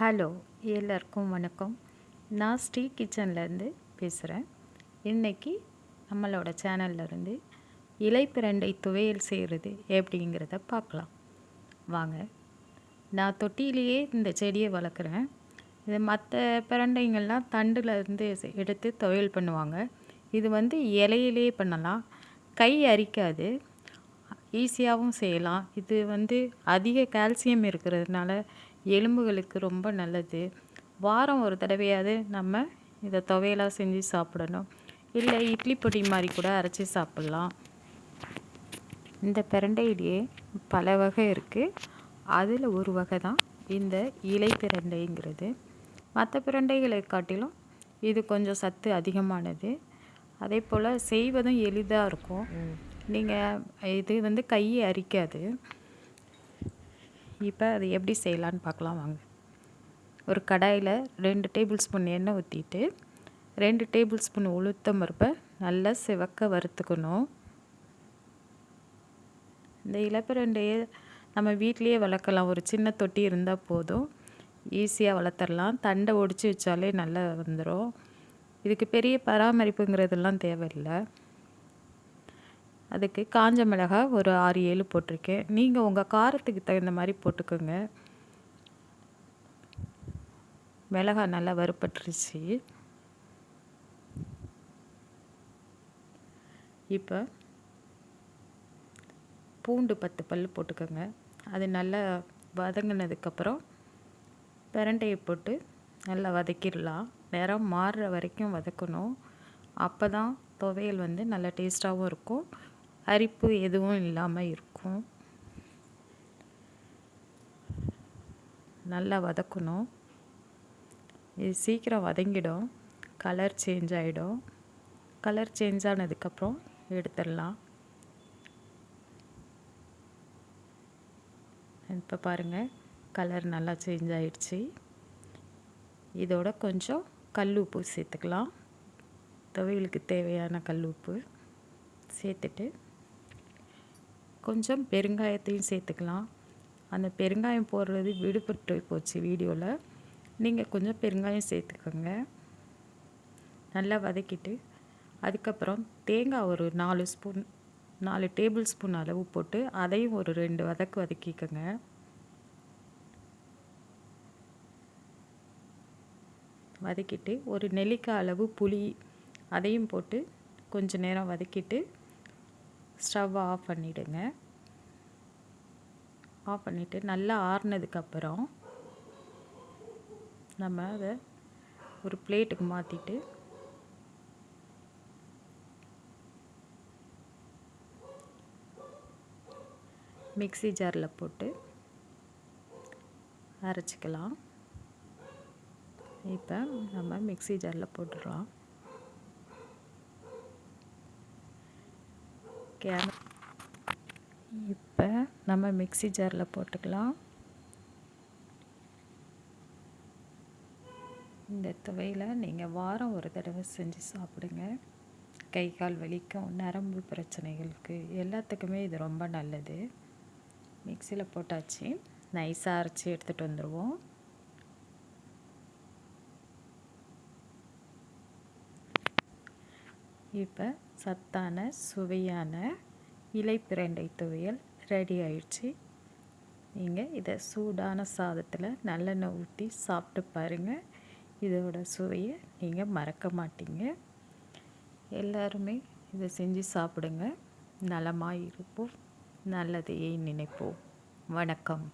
Hello எல்லாருக்கும் வணக்கம். நான் ஸ்ரீ கிச்சன்லேருந்து பேசுகிறேன். இன்றைக்கி நம்மளோட சேனல்லேருந்து இலைப்பிரண்டை துவையல் செய்கிறது எப்படிங்கிறத பார்க்கலாம். வாங்க. நான் தொட்டியிலேயே இந்த செடியை வளர்க்குறேன். இது மற்ற பிரண்டைங்கள்லாம் தண்டில் இருந்து எடுத்து துவையல் பண்ணுவாங்க. இது வந்து இலையிலே பண்ணலாம். கை அரிக்காது. ஈஸியாகவும் செய்யலாம். இது வந்து அதிக கால்சியம் இருக்கிறதுனால எலும்புகளுக்கு ரொம்ப நல்லது. வாரம் ஒரு தடவையாவது நம்ம இதை துவையலாக செஞ்சு சாப்பிடணும். இல்லை இட்லி பொடி மாதிரி கூட அரைச்சி சாப்பிட்லாம். இந்த பிரண்டையிலேயே பல வகை இருக்குது அதில் ஒரு வகை தான் இந்த இலை பிரண்டைங்கிறது. மற்ற பிரண்டைகளை காட்டிலும் இது கொஞ்சம் சத்து அதிகமானது. அதே போல் செய்வதும் எளிதாக இருக்கும். நீங்கள் இது வந்து கையை அரிக்காது. இப்போ அது எப்படி செய்யலான்னு பார்க்கலாம் வாங்க. ஒரு கடாயில் ரெண்டு டேபிள் ஸ்பூன் எண்ணெய் ஊற்றிட்டு ரெண்டு டேபிள் ஸ்பூன் உளுத்தம் பருப்பை நல்லா சிவக்க வறுத்துக்கணும். இந்த இலப்பிரண்டையை நம்ம வீட்லேயே வளர்க்கலாம். ஒரு சின்ன தொட்டி இருந்தால் போதும். ஈஸியாக வளர்த்துடலாம் தண்டை ஒடிச்சு வச்சாலே நல்லா வந்துடும் இதுக்கு பெரிய பராமரிப்புங்கிறதெல்லாம் தேவையில்லை. அதுக்கு காஞ்ச மிளகாய் ஒரு ஆறு ஏழு போட்டிருக்கேன். நீங்கள் உங்கள் காரத்துக்கு தகுந்த மாதிரி போட்டுக்கோங்க. மிளகாய் நல்லா வறுப்பட்டுருச்சு இப்போ பூண்டு பத்து பல் போட்டுக்கோங்க. அது நல்லா வதங்கினதுக்கப்புறம் பிரண்டையை போட்டு நல்லா வதக்கிடலாம். நிறம் மாறுற வரைக்கும் வதக்கணும். அப்போ தான் துவையல் வந்து நல்லா டேஸ்ட்டாகவும் இருக்கும். அரிப்பு எதுவும் இல்லாமல் இருக்கும். நல்லா வதக்கணும். இது சீக்கிரம் வதங்கிடும். கலர் சேஞ்ச் ஆகிடும் கலர் சேஞ்ச் ஆனதுக்கப்புறம் எடுத்துடலாம். இப்போ பாருங்கள் கலர் நல்லா சேஞ்ச் ஆகிடுச்சி இதோட கொஞ்சம் கல் உப்பு சேர்த்துக்கலாம். துவையலுக்கு தேவையான கல் உப்பு சேர்த்துட்டு கொஞ்சம் பெருங்காயத்தையும் சேர்த்துக்கலாம். அந்த பெருங்காயம் போடுறது விடுபட்டு போச்சு வீடியோவில் நீங்கள் கொஞ்சம் பெருங்காயம் சேர்த்துக்கோங்க. நல்லா வதக்கிட்டு அதுக்கப்புறம் தேங்காய் ஒரு நாலு ஸ்பூன் நாலு டேபிள் ஸ்பூன் அளவு போட்டு அதையும் ஒரு ரெண்டு வதக்கு வதக்கிக்கோங்க. வதக்கிட்டு ஒரு நெல்லிக்காய் அளவு புளி அதையும் போட்டு கொஞ்சம் நேரம் வதக்கிட்டு ஸ்டவ் ஆஃப் பண்ணிவிடுங்க ஆஃப் பண்ணிவிட்டு நல்லா ஆறுனதுக்கப்புறம் நம்ம அதை ஒரு பிளேட்டுக்கு மாற்றிட்டு மிக்சி ஜாரில் போட்டு அரைச்சிக்கலாம். இப்போ நம்ம மிக்சி ஜாரில் போட்டுடலாம் கேம இப்போ நம்ம மிக்சி ஜாரில் போட்டுக்கலாம். இந்த துவையில் நீங்கள் வாரம் ஒரு தடவை செஞ்சு சாப்பிடுங்க. கை கால் வலிக்கும் நரம்பு பிரச்சனைகளுக்கு எல்லாத்துக்குமே இது ரொம்ப நல்லது. மிக்சியில் போட்டாச்சு. நைஸாக அரைச்சி எடுத்துகிட்டு வந்துடுவோம் இப்போ சத்தான சுவையான இலைப்பிரண்டை துவையல் ரெடி ஆயிடுச்சு. நீங்கள் இதை சூடான சாதத்தில் நல்லெண்ணெய் ஊற்றி சாப்பிட்டு பாருங்கள் இதோட சுவையை நீங்கள் மறக்க மாட்டீங்க. எல்லாருமே இதை செஞ்சு சாப்பிடுங்க. நலமாக இருப்போம். நல்லதையே நினைப்போம். வணக்கம்.